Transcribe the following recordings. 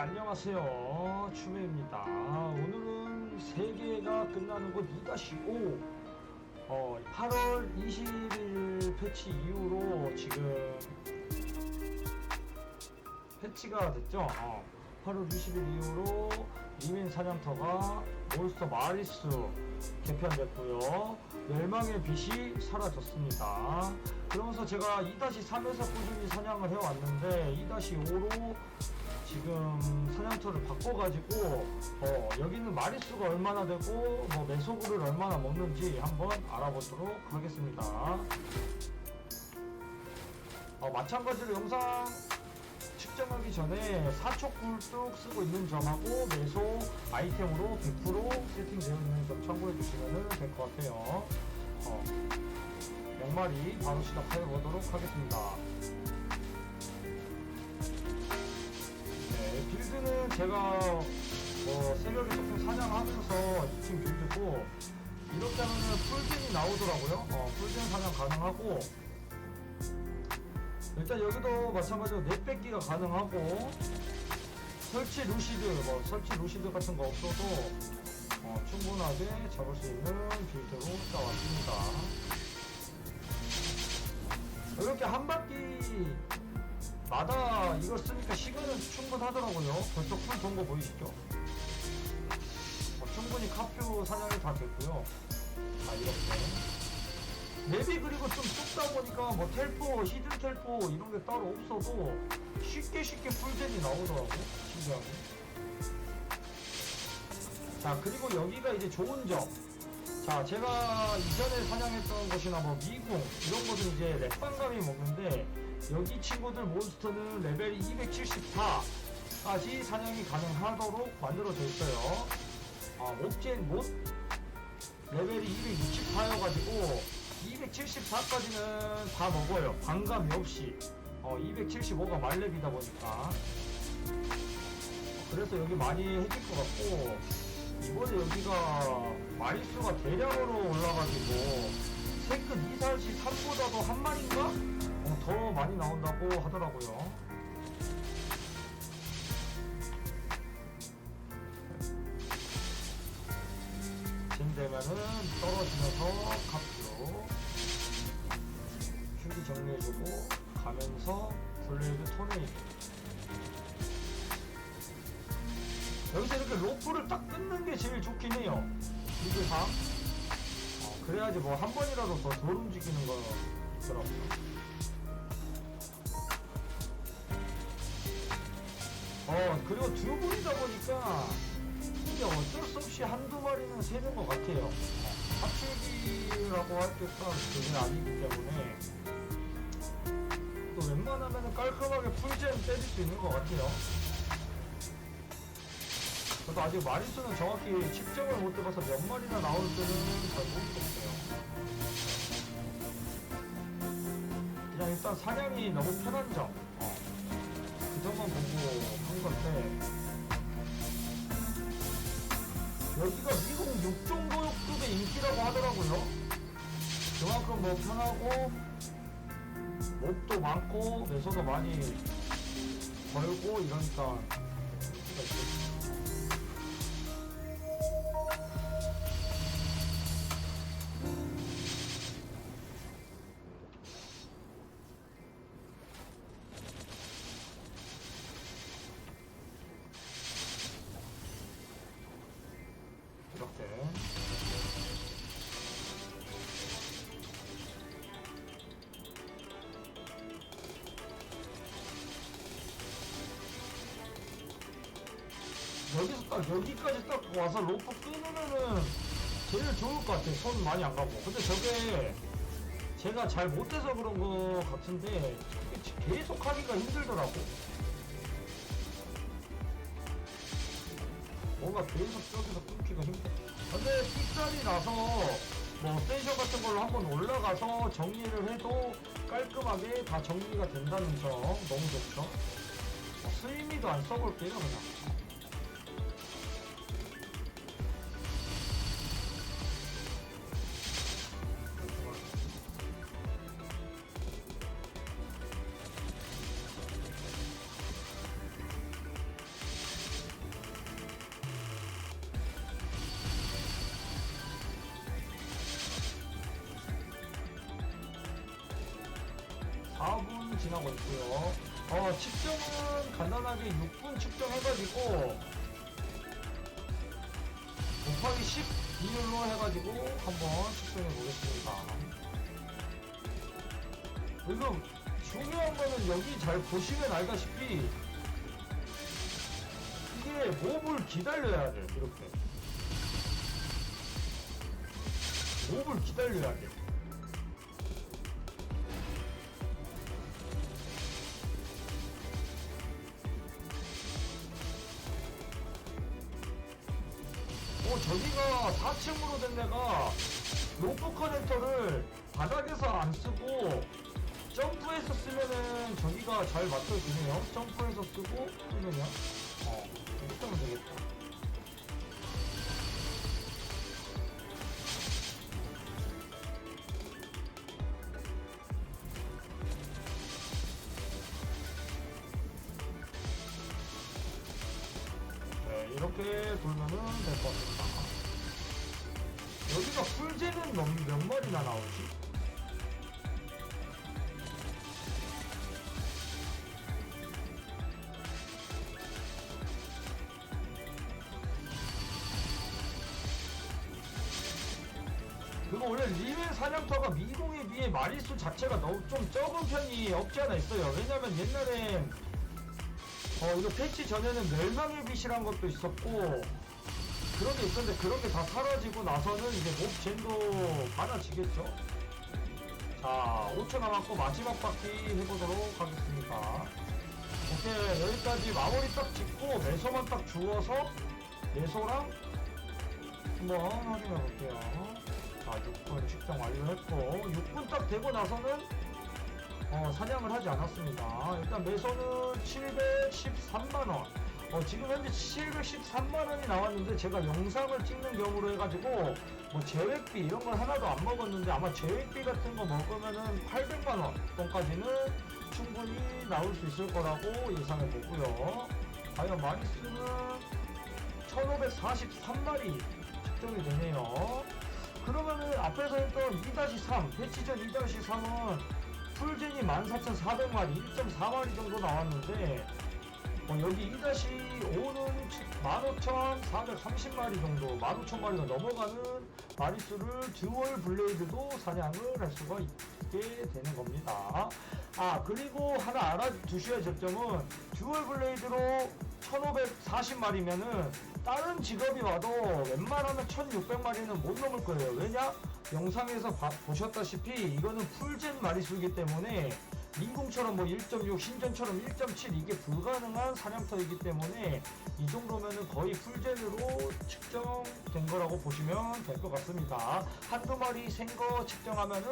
안녕하세요. 추메입니다. 오늘은 세계가 끝나는 곳 2-5 어, 8월 20일 패치 이후로 지금 패치가 됐죠? 어, 8월 20일 이후로 이민 사냥터가 몬스터 마리스 개편됐고요. 멸망의 빛이 사라졌습니다. 그러면서 제가 2-3에서 꾸준히 사냥을 해왔는데 2-5로 지금 사냥터를 바꿔가지고 어, 여기는 마리수가 얼마나 되고 뭐 매소구를 얼마나 먹는지 한번 알아보도록 하겠습니다. 어, 마찬가지로 영상 측정하기 전에 4초 굴뚝 쓰고 있는 점하고 매소 아이템으로 100% 세팅되어 있는 점 참고해 주시면 될 것 같아요. 어, 양말이 바로 시작해 보도록 하겠습니다. 네, 빌드는 제가 뭐 새벽에 조금 사냥하면서 익힌 빌드고 이렇게 하면은 풀젠이 나오더라고요. 어, 풀젠 사냥 가능하고 일단 여기도 마찬가지로 넷 뺏기가 가능하고 설치 루시드, 뭐 설치 루시드 같은 거 없어도 어, 충분하게 잡을 수 있는 빌드로 짜왔습니다. 이렇게 한 바퀴 마다 이걸 쓰니까 시간은 충분하더라고요. 벌써 풀 좋은 거 보이시죠? 어, 충분히 카퓨 사냥이 다 됐고요. 자, 이렇게. 맵이 그리고 좀 좁다 보니까 뭐 텔포, 히든 텔포 이런 게 따로 없어도 쉽게 쉽게 풀젠이 나오더라고. 신기하게. 자, 그리고 여기가 이제 좋은 점. 자, 제가 이전에 사냥했던 곳이나 뭐 미궁 이런 곳은 이제 랩방감이 먹는데 여기 친구들 몬스터는 레벨이 274까지 사냥이 가능하도록 만들어져 있어요. 아, 목젠 못 레벨이 264여가지고 274까지는 다 먹어요. 반감이 없이. 어, 275가 말렙이다 보니까. 그래서 여기 많이 해줄 것 같고, 이번에 여기가 마리수가 대량으로 올라가지고, 세끝 이살시 3보다도 한 마리인가? 어, 더 많이 나온다고 하더라고요. 진 되면은 떨어지면서 값으로 휴기 정리해주고 가면서 블레이드 토네이드 여기서 이렇게 로프를 딱 끊는 게 제일 좋긴 해요. 리그상 어, 그래야지 뭐 한 번이라도 더 덜 움직이는 거더라고요 어 그리고 두 분이다 보니까 이게 어쩔 수 없이 한두 마리는 새는 것 같아요. 어, 합칠기라고 할 때가 그게 아니기 때문에 또 웬만하면 깔끔하게 풀잼 때릴 수 있는 것 같아요. 저도 아직 마리수는 정확히 측정을 못 해봐서 몇 마리나 나올 때는 잘 모르겠어요. 그냥 일단 사냥이 너무 편한 점. 어, 그 점만 보고 한 건데 여기가 미국 6종 고역급의 인기라고 하더라고요. 그만큼 뭐 편하고 몹도 많고 매소도 많이 벌고 이러니까 여기서 딱 여기까지 딱 와서 로프 끊으면은 제일 좋을 것 같아 손 많이 안 가고 근데 저게 제가 잘 못해서 그런 거 같은데 계속 하기가 힘들더라고 뭔가 계속 저기서 끊기가 힘들어. 근데 삑살이 나서 뭐 텐션 같은 걸로 한번 올라가서 정리를 해도 깔끔하게 다 정리가 된다는 점 너무 좋죠. 어, 스위미도 안 써볼게요 그냥. 지나고 있고요. 어, 측정은 간단하게 6분 측정해가지고 곱하기 10 비율로 해가지고 한번 측정해 보겠습니다. 지금 중요한 거는 여기 잘 보시면 알다시피 이게 몹을 기다려야 돼 이렇게 몹을 기다려야 돼 저기가 4층으로 된 데가 로프 커넥터를 바닥에서 안 쓰고 점프해서 쓰면은 저기가 잘 맞춰지네요. 점프해서 쓰고 쓰면요. 어, 이렇게 하면 되겠다. 네, 이렇게 돌면은 될 것 같습니다. 풀제는 몇, 몇 마리나 나오지? 그거 원래 리맨 사냥터가 미궁에 비해 마리수 자체가 너무 좀 적은 편이 없지 않아 있어요. 왜냐면 옛날엔 어 이거 패치 전에는 멸망의 빛이란 것도 있었고 그런 게 있었는데 그런 게 다 사라지고 나서는 이제 몹 젠도 많아지겠죠. 자, 5초 남았고 마지막 바퀴 해보도록 하겠습니다. 오케이, 여기까지 마무리 딱 짓고 매소만 딱 주워서 매소랑 한번 확인해 볼게요. 자, 6분 측정 완료했고 6분 딱 되고 나서는 어, 사냥을 하지 않았습니다. 일단 매소는 713만원. 어, 지금 현재 713만 원이 나왔는데 제가 영상을 찍는 경우로 해가지고 뭐 제획비 이런 걸 하나도 안 먹었는데 아마 제획비 같은 거 먹으면은 800만원 돈까지는 충분히 나올 수 있을 거라고 예상해 보고요. 과연 마리수는 1543마리 측정이 되네요. 그러면은 앞에서 했던 2-3, 배치전 2-3은 풀젠이 14,400마리, 1.4마리 정도 나왔는데 어, 여기 2-5는 15,430마리 정도, 15,000마리가 넘어가는 마리수를 듀얼 블레이드도 사냥을 할 수가 있게 되는 겁니다. 아, 그리고 하나 알아두셔야 될 점은 듀얼 블레이드로 1540마리면은 다른 직업이 와도 웬만하면 1600마리는 못 넘을 거예요. 왜냐? 영상에서 봐- 보셨다시피 이거는 풀젠 마리수이기 때문에 민궁처럼 뭐 1.6, 신전처럼 1.7 이게 불가능한 사냥터이기 때문에 이 정도면은 거의 풀젠으로 측정된 거라고 보시면 될 것 같습니다. 한두 마리 생 거 측정하면은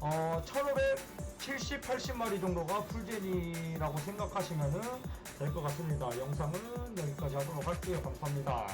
어 1570, 80마리 정도가 풀젠이라고 생각하시면은 될 것 같습니다. 영상은 여기까지 하도록 할게요. 감사합니다.